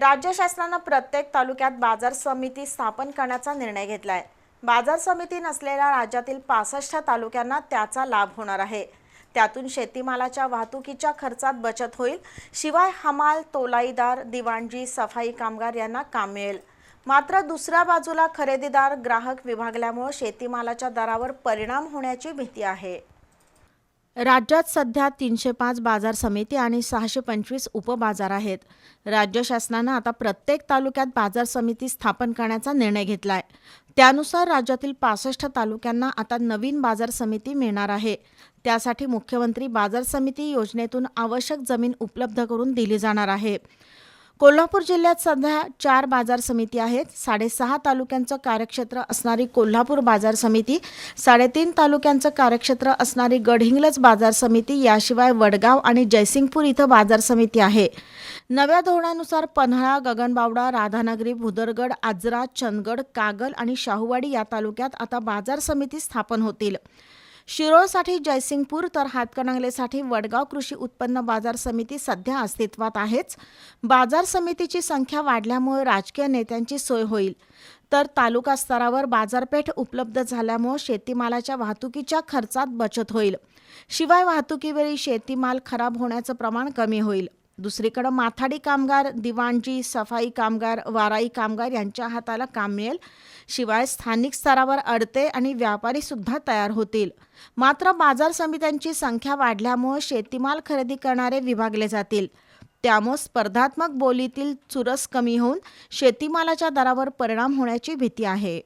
राज्य शासनानं प्रत्येक तालुक्यात बाजार समिती स्थापन करण्याचा निर्णय घेतला आहे बाजार समिती नसलेल्या राज्यातील पासष्ट तालुक्यांना त्याचा लाभ होणार आहे. त्यातून शेतीमालाच्या वाहतुकीच्या खर्चात बचत होईल. शिवाय हमाल तोलाईदार दिवाणजी सफाई कामगार यांना काम मिळेल. मात्र दुसऱ्या बाजूला खरेदीदार ग्राहक विभागल्यामुळे शेतीमालाच्या दरावर परिणाम होण्याची भीती आहे. राज्यात सध्या तीनशे पाच बाजार समिती आणि सहाशे पंचवीस उपबाजार आहेत. राज्य शासनानं आता प्रत्येक तालुक्यात बाजार समिती स्थापन करण्याचा निर्णय घेतला आहे त्यानुसार राज्यातील पासष्ट तालुक्यांना आता नवीन बाजार समिती मिळणार आहे. त्यासाठी मुख्यमंत्री बाजार समिती योजनेतून आवश्यक जमीन उपलब्ध करून दिली जाणार आहे. कोल्हापूर जिल्ह्यात सध्या चार बाजार समिती आहेत. साडेसहा तालुक्यांचं कार्यक्षेत्र असणारी कोल्हापूर बाजार समिती साडेतीन तालुक्यांचं कार्यक्षेत्र असणारी गडहिंग्लज बाजार समिती याशिवाय वडगाव आणि जयसिंगपूर इथं बाजार समिती आहे. नव्या धोरणानुसार पन्हाळा गगनबावडा राधानगरी भुदरगड आजरा चंदगड कागल आणि शाहूवाडी या तालुक्यात आता बाजार समिती स्थापन होतील. शिरोळसाठी जयसिंगपूर तर हातकणंगलेसाठी वडगाव कृषी उत्पन्न बाजार समिती सध्या अस्तित्वात आहेच. बाजार समितीची संख्या वाढल्यामुळे राजकीय नेत्यांची सोय होईल. तर तालुका स्तरावर बाजारपेठ उपलब्ध झाल्यामुळे शेतीमालाच्या वाहतुकीच्या खर्चात बचत होईल. शिवाय वाहतुकीवेळी शेतीमाल खराब होण्याचं प्रमाण कमी होईल. दुसरीकडं माथाडी कामगार दिवाणजी सफाई कामगार वाराई कामगार यांच्या हाताला काम मिळेल. शिवाय स्थानिक स्तरावर अडते आणि व्यापारी सुद्धा तयार होतील. मात्र बाजार समित्यांची संख्या वाढल्यामुळे शेतीमाल खरेदी करणारे विभागले जातील. त्यामुळे स्पर्धात्मक बोलीतील चुरस कमी होऊन शेतीमालाच्या दरावर परिणाम होण्याची भीती आहे.